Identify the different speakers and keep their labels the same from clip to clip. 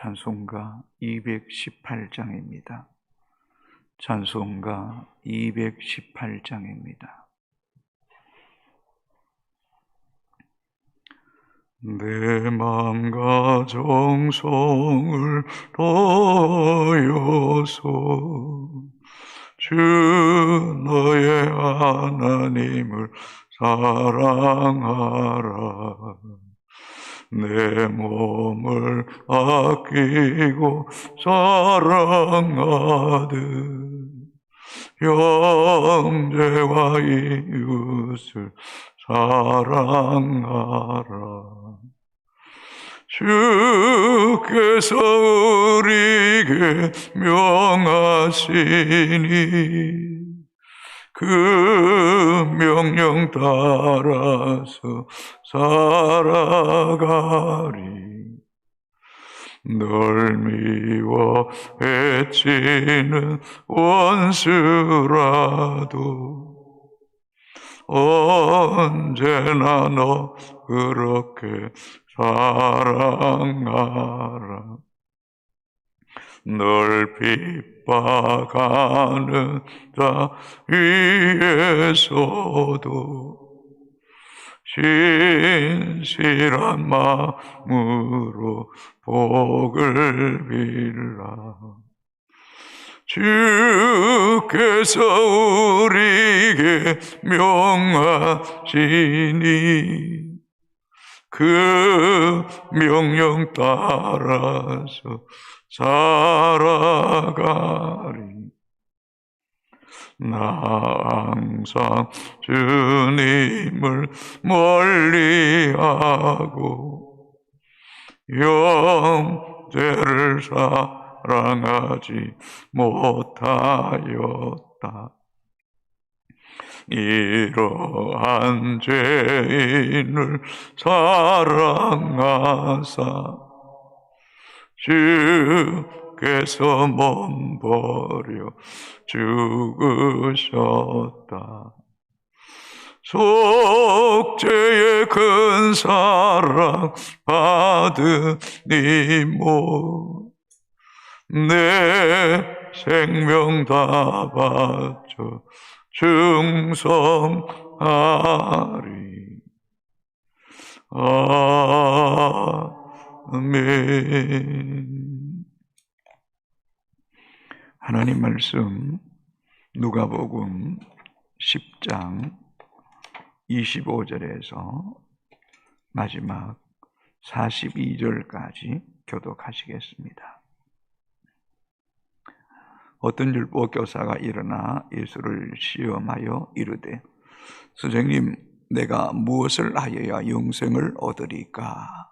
Speaker 1: 찬송가 218장입니다. 찬송가 218장입니다. 내 마음과 정성을 다여서 주 너의 하나님을 사랑하라 내 몸을 아끼고 사랑하듯 형제와 이웃을 사랑하라. 주께서 우리에게 명하시니 그 명령 따라서 살아가리 널 미워 해치는 원수라도 언제나 너 그렇게 사랑하라. 널핍 박하는 자 위에서도 신실한 마음으로 복을 빌라. 주께서 우리에게 명하시니 그 명령 따라서 살아가리. 나 항상 주님을 멀리하고 영죄를 사랑하지 못하였다. 이러한 죄인을 사랑하사 주께서 몸버려 죽으셨다. 속죄의 큰 사랑 받으니 뭐내 생명 다 바쳐 충성하리. 아 멘. 하나님 말씀 누가복음 10장 25절에서 마지막 42절까지 교독하시겠습니다. 어떤 율법 교사가 일어나 예수를 시험하여 이르되 선생님 내가 무엇을 하여야 영생을 얻으리까?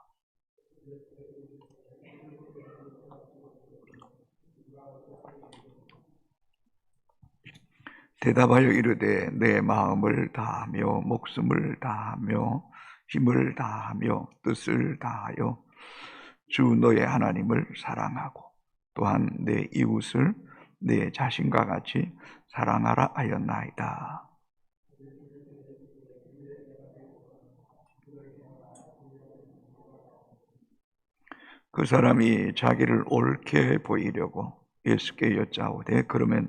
Speaker 1: 대답하여 이르되 내 마음을 다하며 목숨을 다하며 힘을 다하며 뜻을 다하여 주 너의 하나님을 사랑하고 또한 내 이웃을 내 자신과 같이 사랑하라 하였나이다. 그 사람이 자기를 옳게 보이려고 예수께 여짜오되 그러면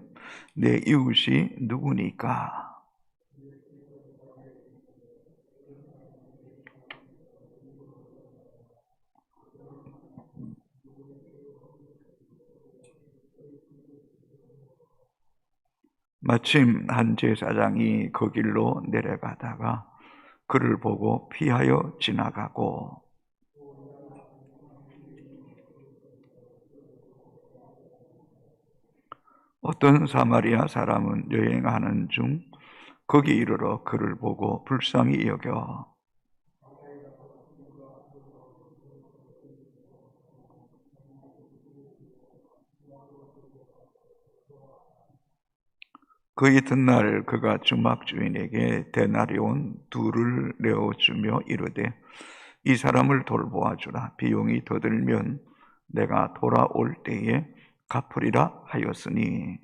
Speaker 1: 내 이웃이 누구니까? 마침 한 제사장이 그 길로 내려가다가 그를 보고 피하여 지나가고 어떤 사마리아 사람은 여행하는 중 거기 이르러 그를 보고 불쌍히 여겨. 그 이튿날 그가 주막 주인에게 대나리온 둘을 내어주며 이르되 이 사람을 돌보아 주라. 비용이 더 들면 내가 돌아올 때에 갚으리라 하였으니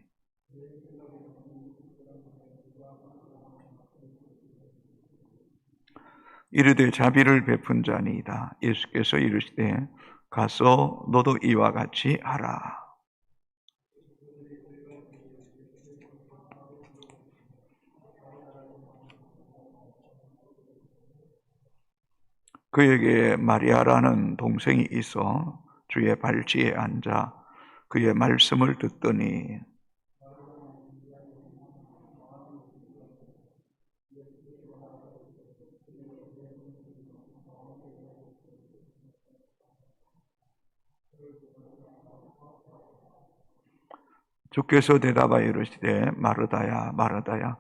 Speaker 1: 이르되 자비를 베푼 자니이다 예수께서 이르시되 가서 너도 이와 같이 하라. 그에게 마리아라는 동생이 있어 주의 발치에 앉아 그의 말씀을 듣더니 주께서 대답하여 이르시되 마르다야 마르다야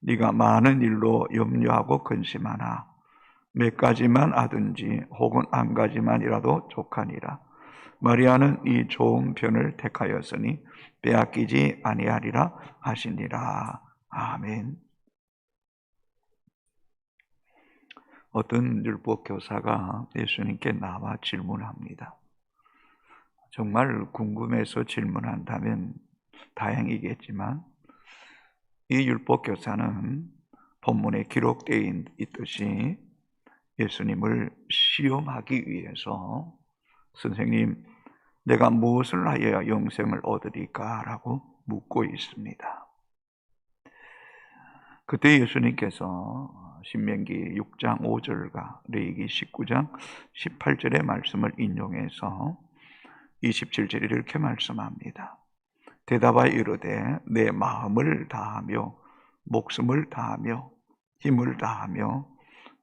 Speaker 1: 네가 많은 일로 염려하고 근심하나 몇 가지만 하든지 혹은 한 가지만이라도 족하니라 마리아는 이 좋은 편을 택하였으니 빼앗기지 아니하리라 하시니라 아멘 어떤 율법 교사가 예수님께 나와 질문합니다. 정말 궁금해서 질문한다면 다행이겠지만 이 율법 교사는 본문에 기록되어 있듯이 예수님을 시험하기 위해서 선생님 내가 무엇을 하여야 영생을 얻으리까? 라고 묻고 있습니다. 그때 예수님께서 신명기 6장 5절과 레이기 19장 18절의 말씀을 인용해서 27절에 이렇게 말씀합니다. 대답하여 이르되 내 마음을 다하며 목숨을 다하며 힘을 다하며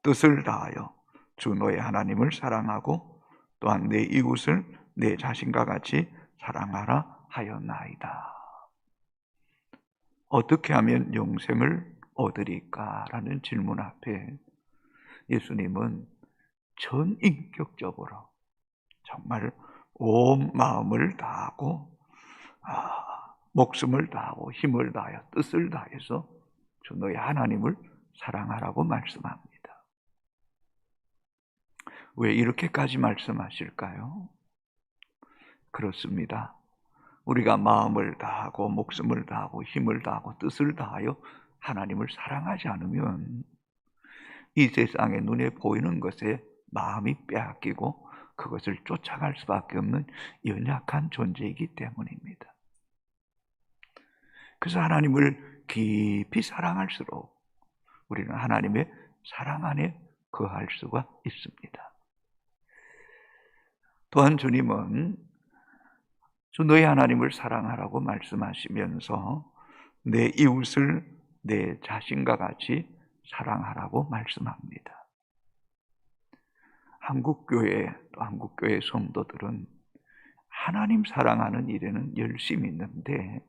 Speaker 1: 뜻을 다하여 주 너의 하나님을 사랑하고 또한 내 이웃을 내 자신과 같이 사랑하라 하였나이다. 어떻게 하면 영생을 얻으리까? 라는 질문 앞에 예수님은 전인격적으로 정말 온 마음을 다하고 아, 목숨을 다하고 힘을 다하여 뜻을 다해서 주 너의 하나님을 사랑하라고 말씀합니다. 왜 이렇게까지 말씀하실까요? 그렇습니다. 우리가 마음을 다하고 목숨을 다하고 힘을 다하고 뜻을 다하여 하나님을 사랑하지 않으면 이 세상에 눈에 보이는 것에 마음이 빼앗기고 그것을 쫓아갈 수밖에 없는 연약한 존재이기 때문입니다. 그래서 하나님을 깊이 사랑할수록 우리는 하나님의 사랑 안에 거할 수가 있습니다. 또한 주님은 주 너희 하나님을 사랑하라고 말씀하시면서 내 이웃을 내 자신과 같이 사랑하라고 말씀합니다. 한국교회 또 한국교회 성도들은 하나님 사랑하는 일에는 열심히 있는데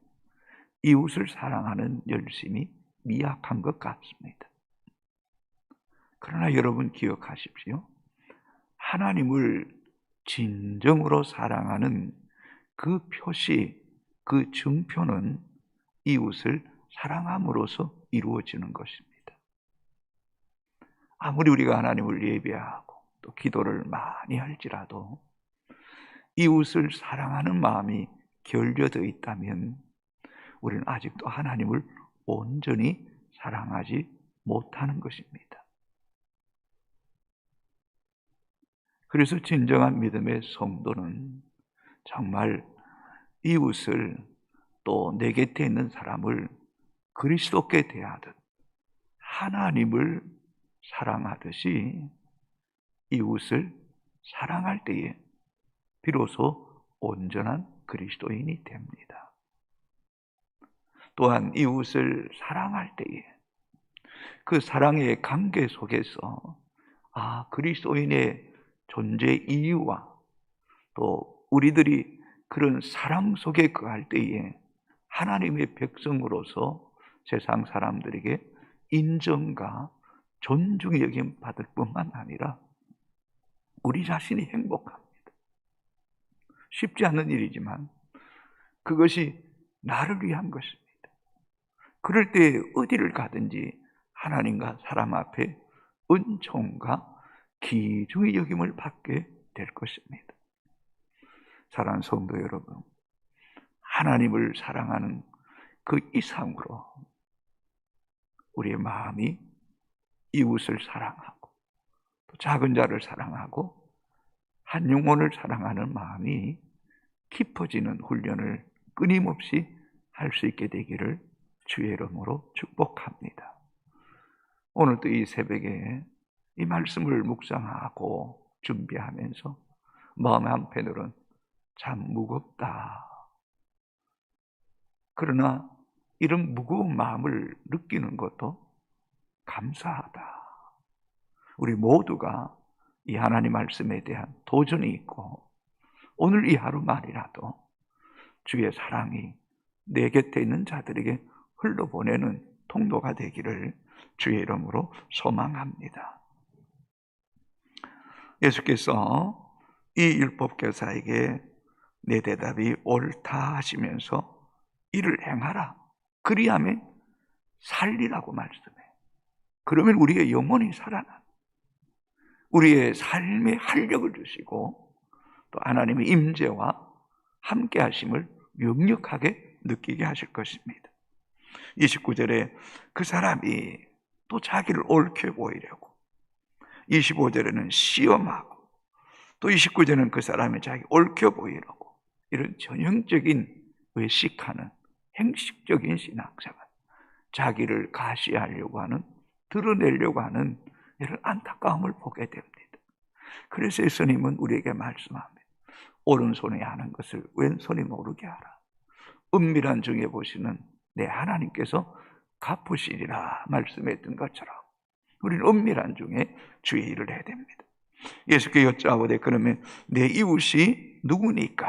Speaker 1: 이웃을 사랑하는 열심이 미약한 것 같습니다. 그러나 여러분 기억하십시오. 하나님을 진정으로 사랑하는 그 표시, 그 증표는 이웃을 사랑함으로써 이루어지는 것입니다. 아무리 우리가 하나님을 예배하고 또 기도를 많이 할지라도 이웃을 사랑하는 마음이 결여되어 있다면 우리는 아직도 하나님을 온전히 사랑하지 못하는 것입니다. 그래서 진정한 믿음의 성도는 정말 이웃을 또 내 곁에 있는 사람을 그리스도께 대하듯 하나님을 사랑하듯이 이웃을 사랑할 때에 비로소 온전한 그리스도인이 됩니다. 또한 이웃을 사랑할 때에 그 사랑의 관계 속에서 아 그리스도인의 존재 이유와 또 우리들이 그런 사랑 속에 거할 때에 하나님의 백성으로서 세상 사람들에게 인정과 존중의 여김 받을 뿐만 아니라 우리 자신이 행복합니다. 쉽지 않은 일이지만 그것이 나를 위한 것입니다. 그럴 때 어디를 가든지 하나님과 사람 앞에 은총과 기중의 여김을 받게 될 것입니다. 사랑하는 성도 여러분, 하나님을 사랑하는 그 이상으로 우리의 마음이 이웃을 사랑하고 또 작은 자를 사랑하고 한 영혼을 사랑하는 마음이 깊어지는 훈련을 끊임없이 할 수 있게 되기를 주의 이름으로 축복합니다. 오늘도 이 새벽에 이 말씀을 묵상하고 준비하면서 마음의 한편으로는 참 무겁다. 그러나 이런 무거운 마음을 느끼는 것도 감사하다. 우리 모두가 이 하나님 말씀에 대한 도전이 있고 오늘 이 하루만이라도 주의 사랑이 내 곁에 있는 자들에게 흘러보내는 통로가 되기를 주의 이름으로 소망합니다. 예수께서 이 율법교사에게 내 대답이 옳다 하시면서 이를 행하라. 그리하면 살리라고 말씀해. 그러면 우리의 영혼이 살아나. 우리의 삶에 활력을 주시고 또 하나님의 임재와 함께 하심을 역력하게 느끼게 하실 것입니다. 29절에 그 사람이 또 자기를 옳게 보이려고 25절에는 시험하고 또 29절에는 그 사람이 자기 옳게 보이려고 이런 전형적인 외식하는 행식적인 신학생활 자기를 가시하려고 하는 드러내려고 하는 이런 안타까움을 보게 됩니다. 그래서 예수님은 우리에게 말씀합니다. 오른손에 하는 것을 왼손이 모르게 하라. 은밀한 중에 보시는 내 하나님께서 갚으시리라 말씀했던 것처럼 우리는 은밀한 중에 주의 일을 해야 됩니다. 예수께 여짜오되 그러면 내 이웃이 누구니까?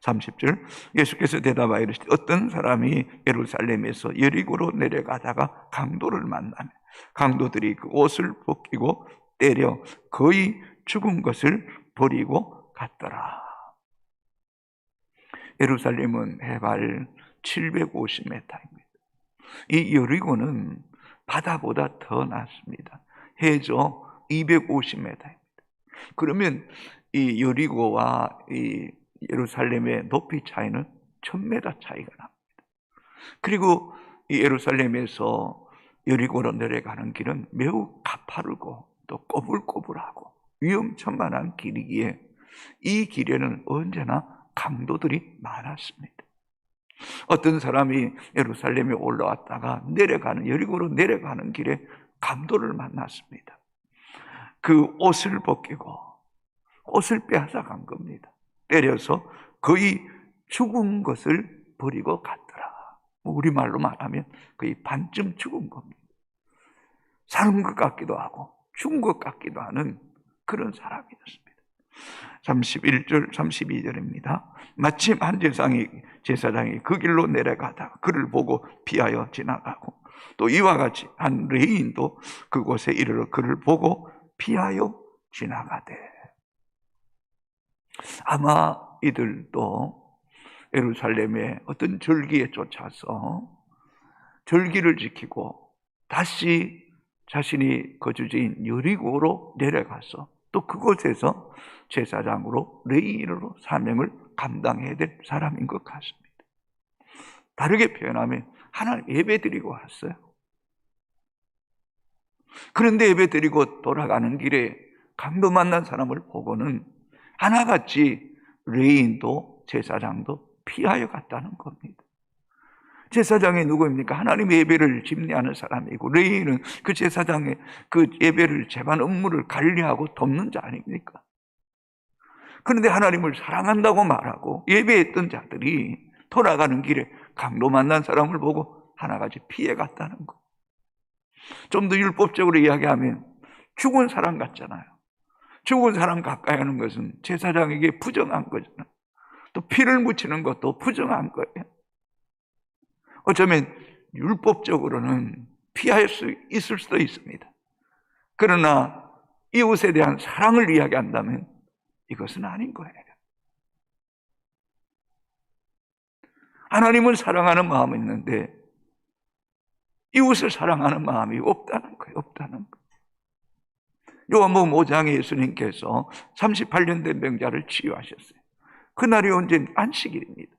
Speaker 1: 30절 예수께서 대답하여 이르시되 어떤 사람이 예루살렘에서 여리고로 내려가다가 강도를 만나며 강도들이 그 옷을 벗기고 때려 거의 죽은 것을 버리고 갔더라. 예루살렘은 해발 750m입니다. 이 여리고는 바다보다 더 낮습니다. 해저 250m입니다. 그러면 이 여리고와 이 예루살렘의 높이 차이는 1000m 차이가 납니다. 그리고 이 예루살렘에서 여리고로 내려가는 길은 매우 가파르고 또 꼬불꼬불하고 위험천만한 길이기에 이 길에는 언제나 강도들이 많았습니다. 어떤 사람이 예루살렘에 올라왔다가 내려가는 여리고로 내려가는 길에 강도를 만났습니다. 그 옷을 벗기고 옷을 빼앗아 간 겁니다. 때려서 거의 죽은 것을 버리고 갔더라. 뭐 우리말로 말하면 거의 반쯤 죽은 겁니다. 사는 것 같기도 하고 죽은 것 같기도 하는 그런 사람이었습니다. 31절, 32절입니다. 마침 한 제사장이, 제사장이 그 길로 내려가다가 그를 보고 피하여 지나가고 또 이와 같이 한 레인도 그곳에 이르러 그를 보고 피하여 지나가되 아마 이들도 예루살렘의 어떤 절기에 쫓아서 절기를 지키고 다시 자신이 거주지인 여리고로 내려가서 또 그곳에서 제사장으로 레인으로 사명을 감당해야 될 사람인 것 같습니다. 다르게 표현하면 하나님 예배 드리고 왔어요. 그런데 예배 드리고 돌아가는 길에 강도 만난 사람을 보고는 하나같이 레인도 제사장도 피하여 갔다는 겁니다. 제사장이 누구입니까? 하나님의 예배를 집례하는 사람이고 레인은 그 제사장의 그 예배를 재반 업무를 관리하고 돕는 자 아닙니까? 그런데 하나님을 사랑한다고 말하고 예배했던 자들이 돌아가는 길에 강도 만난 사람을 보고 하나같이 피해 갔다는 거. 좀더 율법적으로 이야기하면 죽은 사람 같잖아요. 죽은 사람 가까이 하는 것은 제사장에게 부정한 거잖아요. 또 피를 묻히는 것도 부정한 거예요. 어쩌면 율법적으로는 피할 수 있을 수도 있습니다. 그러나 이웃에 대한 사랑을 이야기한다면 이것은 아닌 거예요. 하나님을 사랑하는 마음이 있는데 이웃을 사랑하는 마음이 없다는 거예요. 없다는 거예요. 요한복음 5장에 예수님께서 38년 된 병자를 치유하셨어요. 그날이 언제 안식일입니다.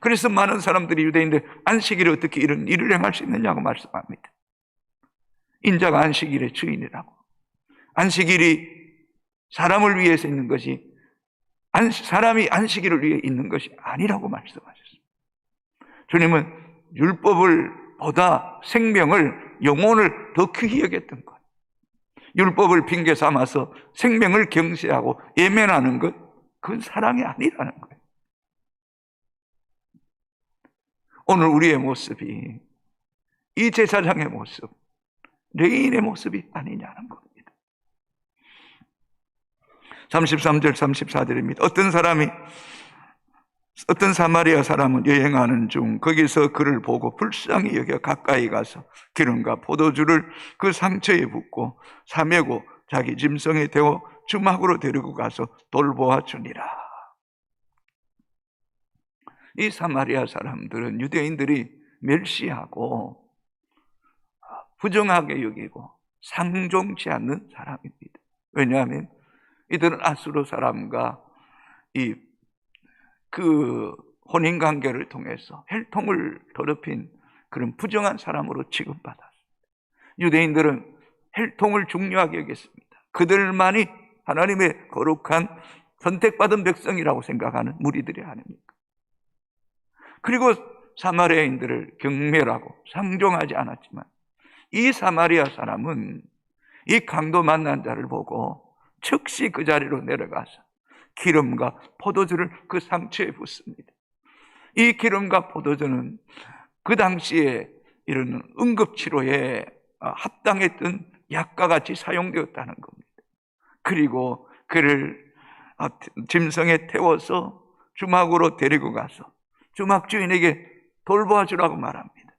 Speaker 1: 그래서 많은 사람들이 유대인들 안식일에 어떻게 이런 일을 행할 수 있느냐고 말씀합니다. 인자가 안식일의 주인이라고. 안식일이 사람을 위해서 있는 것이 안, 사람이 안식일을 위해 있는 것이 아니라고 말씀하셨습니다. 주님은 율법을 보다 생명을 영혼을 더 귀히 여겼던 것. 율법을 핑계 삼아서 생명을 경시하고 예면하는 것, 그건 사랑이 아니라는 거예요. 오늘 우리의 모습이 이 제사장의 모습, 레인의 모습이 아니냐는 겁니다. 33절, 34절입니다. 어떤 사람이 어떤 사마리아 사람은 여행하는 중 거기서 그를 보고 불쌍히 여겨 가까이 가서 기름과 포도주를 그 상처에 붓고 사매고 자기 짐승에 대어 주막으로 데리고 가서 돌보아 주니라. 이 사마리아 사람들은 유대인들이 멸시하고 부정하게 여기고 상종치 않는 사람입니다. 왜냐하면 이들은 아수르 사람과 이 그 혼인 관계를 통해서 혈통을 더럽힌 그런 부정한 사람으로 취급받았습니다. 유대인들은 혈통을 중요하게 여겼습니다. 그들만이 하나님의 거룩한 선택받은 백성이라고 생각하는 무리들이 아닙니까? 그리고 사마리아인들을 경멸하고 상종하지 않았지만 이 사마리아 사람은 이 강도 만난 자를 보고 즉시 그 자리로 내려가서 기름과 포도주를 그 상처에 붓습니다. 이 기름과 포도주는 그 당시에 이런 응급치료에 합당했던 약과 같이 사용되었다는 겁니다. 그리고 그를 짐승에 태워서 주막으로 데리고 가서 주막 주인에게 돌보아 주라고 말합니다.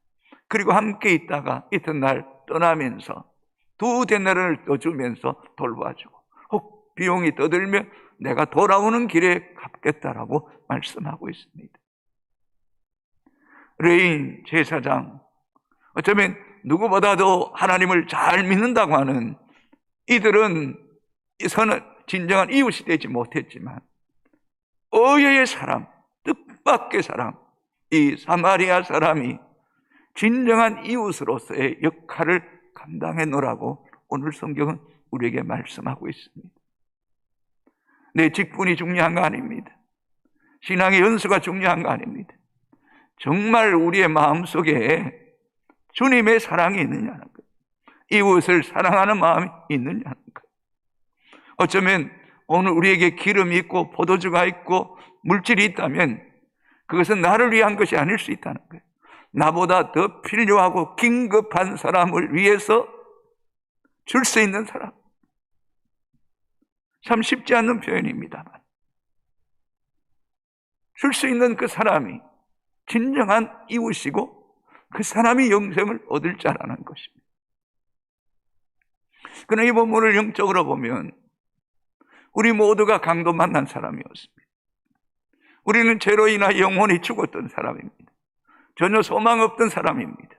Speaker 1: 그리고 함께 있다가 이튿날 떠나면서 두 데나를 더 주면서 돌보아 주고 혹 비용이 떠들면 내가 돌아오는 길에 갚겠다라고 말씀하고 있습니다. 레인 제사장 어쩌면 누구보다도 하나님을 잘 믿는다고 하는 이들은 선은 진정한 이웃이 되지 못했지만 어여의 사람, 뜻밖의 사람, 이 사마리아 사람이 진정한 이웃으로서의 역할을 감당해 놓으라고 오늘 성경은 우리에게 말씀하고 있습니다. 내 직분이 중요한 거 아닙니다. 신앙의 연수가 중요한 거 아닙니다. 정말 우리의 마음 속에 주님의 사랑이 있느냐는 것. 이웃을 사랑하는 마음이 있느냐는 것. 어쩌면 오늘 우리에게 기름이 있고 포도주가 있고 물질이 있다면 그것은 나를 위한 것이 아닐 수 있다는 거예요. 나보다 더 필요하고 긴급한 사람을 위해서 줄 수 있는 사람. 참 쉽지 않는 표현입니다만. 줄 수 있는 그 사람이 진정한 이웃이고 그 사람이 영생을 얻을 자라는 것입니다. 그러나 이 본문을 영적으로 보면 우리 모두가 강도 만난 사람이었습니다. 우리는 죄로 인하 영혼이 죽었던 사람입니다. 전혀 소망 없던 사람입니다.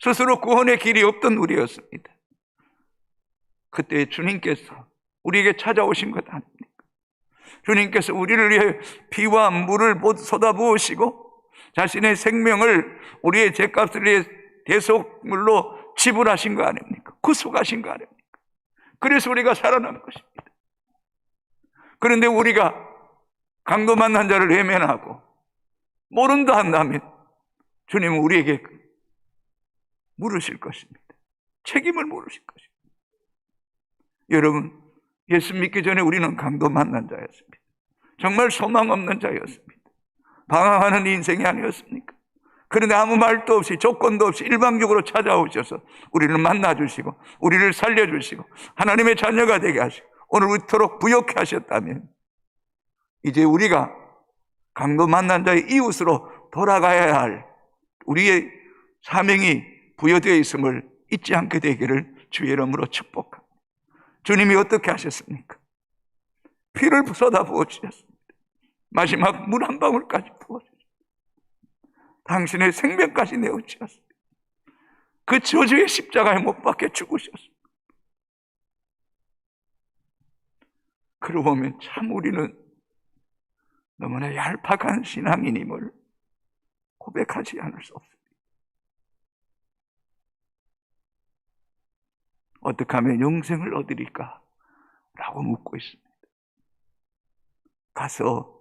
Speaker 1: 스스로 구원의 길이 없던 우리였습니다. 그때 주님께서 우리에게 찾아오신 것 아닙니까? 주님께서 우리를 위해 피와 물을 쏟아부으시고 자신의 생명을 우리의 죄값을 위해 대속물로 지불하신 거 아닙니까? 구속하신 거 아닙니까? 그래서 우리가 살아난 것입니다. 그런데 우리가 강도 만난 자를 외면하고 모른다 한다면 주님은 우리에게 물으실 것입니다. 책임을 물으실 것입니다. 여러분, 예수 믿기 전에 우리는 강도 만난 자였습니다. 정말 소망 없는 자였습니다. 방황하는 인생이 아니었습니까? 그런데 아무 말도 없이 조건도 없이 일방적으로 찾아오셔서 우리를 만나주시고 우리를 살려주시고 하나님의 자녀가 되게 하시고 오늘 이토록 부욕해 하셨다면 이제 우리가 강도 만난 자의 이웃으로 돌아가야 할 우리의 사명이 부여되어 있음을 잊지 않게 되기를 주의 이름으로 축복합니다. 주님이 어떻게 하셨습니까? 피를 쏟아 부어 주셨습니다. 마지막 물 한 방울까지 부어주셨습니다. 당신의 생명까지 내어주셨습니다. 그 저주의 십자가에 못 박혀 죽으셨습니다. 그러고 보면 참 우리는 너무나 얄팍한 신앙인임을 고백하지 않을 수 없습니다. 어떻게 하면 영생을 얻으리까? 라고 묻고 있습니다. 가서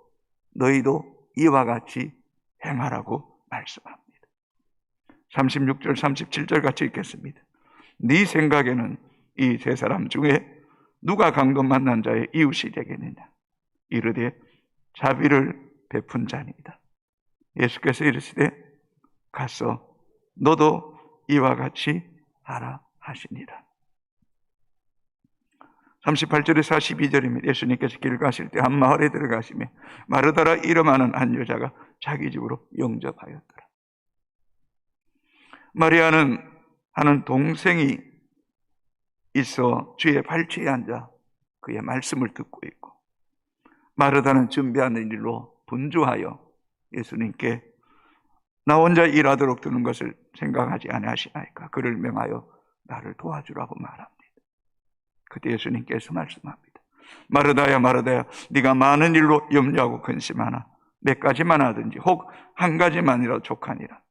Speaker 1: 너희도 이와 같이 행하라고 말씀합니다. 36절, 37절 같이 읽겠습니다. 네 생각에는 이 세 사람 중에 누가 강도 만난 자의 이웃이 되겠느냐? 이르되 자비를 베푼 자입니다. 예수께서 이르시되 가서 너도 이와 같이 하라 하시니라. 38절에 42절입니다. 예수님께서 길 가실 때 한 마을에 들어가시며 마르다라 이름하는 한 여자가 자기 집으로 영접하였더라. 마리아는 하는 동생이 있어 주의 발치에 앉아 그의 말씀을 듣고 있고 마르다는 준비하는 일로 분주하여 예수님께 나 혼자 일하도록 두는 것을 생각하지 아니하시나이까 그를 명하여 나를 도와주라고 말합니다. 그때 예수님께서 말씀합니다. 마르다야 마르다야 네가 많은 일로 염려하고 근심하나 몇 가지만 하든지 혹 한 가지만이라도 족하니라.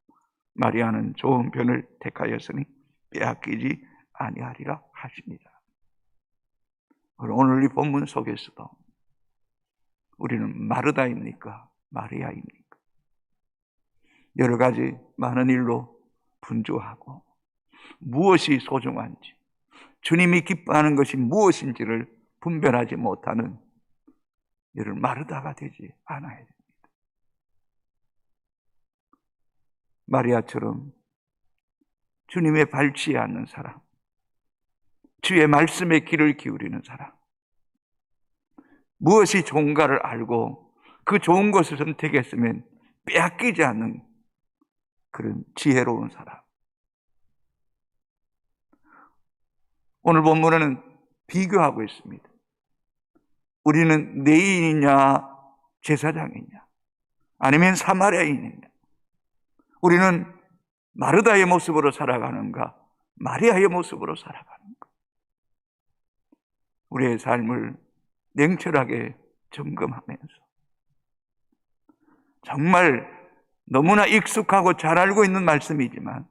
Speaker 1: 마리아는 좋은 편을 택하였으니 빼앗기지 아니하리라 하십니다. 오늘 이 본문 속에서도 우리는 마르다입니까? 마리아입니까? 여러 가지 많은 일로 분주하고 무엇이 소중한지 주님이 기뻐하는 것이 무엇인지를 분별하지 못하는 이를 마르다가 되지 않아야 됩니다. 마리아처럼 주님의 발치에 앉는 사람, 주의 말씀에 귀를 기울이는 사람, 무엇이 좋은가를 알고 그 좋은 것을 선택했으면 빼앗기지 않는 그런 지혜로운 사람. 오늘 본문에는 비교하고 있습니다. 우리는 내인이냐, 제사장이냐, 아니면 사마리아인이냐. 우리는 마르다의 모습으로 살아가는가, 마리아의 모습으로 살아가는가. 우리의 삶을 냉철하게 점검하면서 정말 너무나 익숙하고 잘 알고 있는 말씀이지만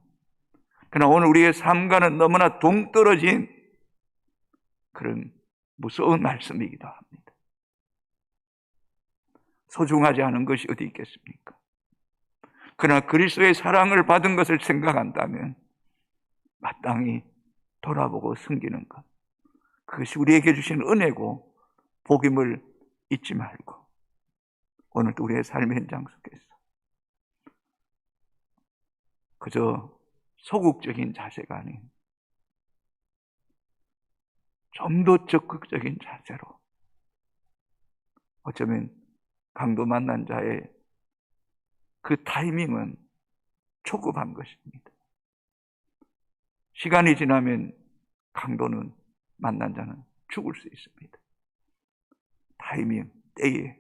Speaker 1: 그러나 오늘 우리의 삶과는 너무나 동떨어진 그런 무서운 말씀이기도 합니다. 소중하지 않은 것이 어디 있겠습니까? 그러나 그리스도의 사랑을 받은 것을 생각한다면 마땅히 돌아보고 숨기는 것. 그것이 우리에게 주신 은혜고 복임을 잊지 말고 오늘도 우리의 삶의 현장 속에서 그저 소극적인 자세가 아닌 좀 더 적극적인 자세로 어쩌면 강도 만난 자의 그 타이밍은 초급한 것입니다. 시간이 지나면 강도는 만난 자는 죽을 수 있습니다. 타이밍, 때에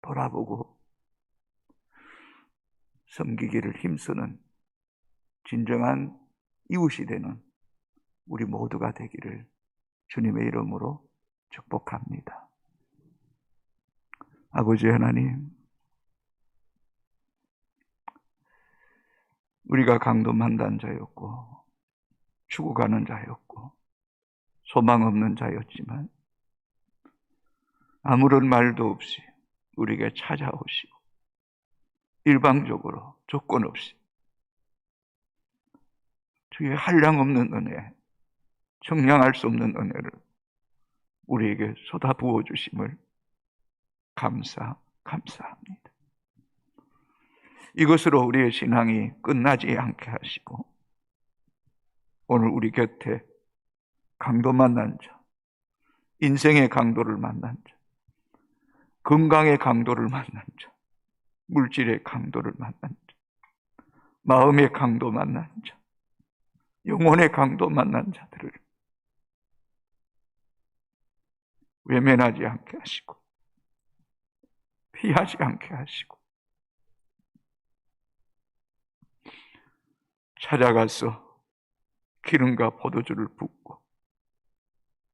Speaker 1: 돌아보고 섬기기를 힘쓰는 진정한 이웃이 되는 우리 모두가 되기를 주님의 이름으로 축복합니다. 아버지 하나님, 우리가 강도 만단 자였고, 죽어가는 자였고, 소망 없는 자였지만, 아무런 말도 없이 우리에게 찾아오시고, 일방적으로 조건 없이, 주의 한량 없는 은혜, 청량할 수 없는 은혜를 우리에게 쏟아 부어 주심을 감사, 감사합니다. 이것으로 우리의 신앙이 끝나지 않게 하시고, 오늘 우리 곁에 강도 만난 자, 인생의 강도를 만난 자, 건강의 강도를 만난 자, 물질의 강도를 만난 자, 마음의 강도 만난 자, 영혼의 강도 만난 자들을 외면하지 않게 하시고, 피하지 않게 하시고, 찾아가서 기름과 포도주를 붓고,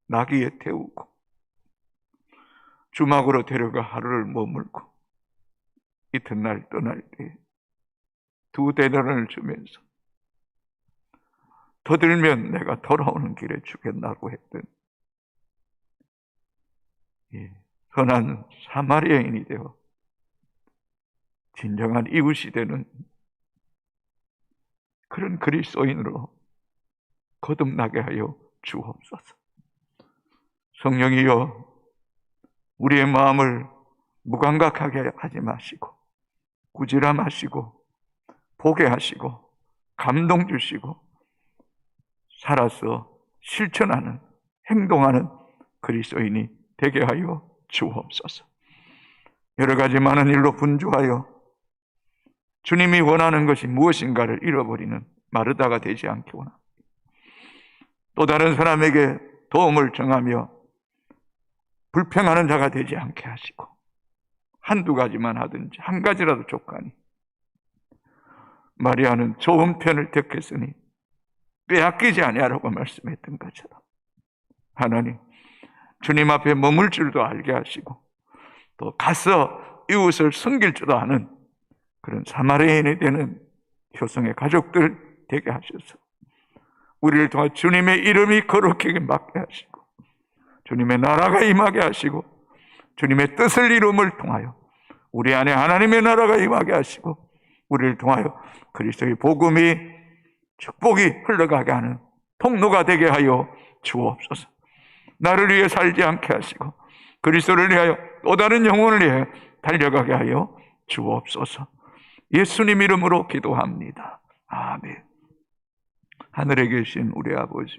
Speaker 1: 나귀에 태우고, 주막으로 데려가 하루를 머물고, 이튿날 떠날 때 두 대단을 주면서 더 들면 내가 돌아오는 길에 죽겠다고 했던 예, 선한 사마리아인이 되어 진정한 이웃이 되는 그런 그리스도인으로 거듭나게 하여 주옵소서. 성령이여 우리의 마음을 무감각하게 하지 마시고 꾸지람하시고 보게 하시고 감동 주시고 살아서 실천하는 행동하는 그리스도인이 되게 하여 주옵소서. 여러 가지 많은 일로 분주하여 주님이 원하는 것이 무엇인가를 잃어버리는 마르다가 되지 않게 원합니다. 또 다른 사람에게 도움을 정하며 불평하는 자가 되지 않게 하시고 한두 가지만 하든지 한 가지라도 족하니. 마리아는 좋은 편을 택했으니 빼앗기지 아니하라고 말씀했던 것처럼. 하나님 주님 앞에 머물 줄도 알게 하시고 또 가서 이웃을 섬길 줄도 아는 그런 사마리아인이 되는 효성의 가족들 되게 하셔서 우리를 통해 주님의 이름이 거룩하게 맡게 하시고 주님의 나라가 임하게 하시고 주님의 뜻을 이룸을 통하여 우리 안에 하나님의 나라가 임하게 하시고 우리를 통하여 그리스도의 복음이 축복이 흘러가게 하는 통로가 되게 하여 주옵소서. 나를 위해 살지 않게 하시고 그리스도를 위하여 또 다른 영혼을 위해 달려가게 하여 주옵소서. 예수님 이름으로 기도합니다. 아멘. 하늘에 계신 우리 아버지,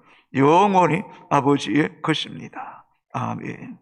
Speaker 1: 영원히 아버지의 것입니다. 아멘.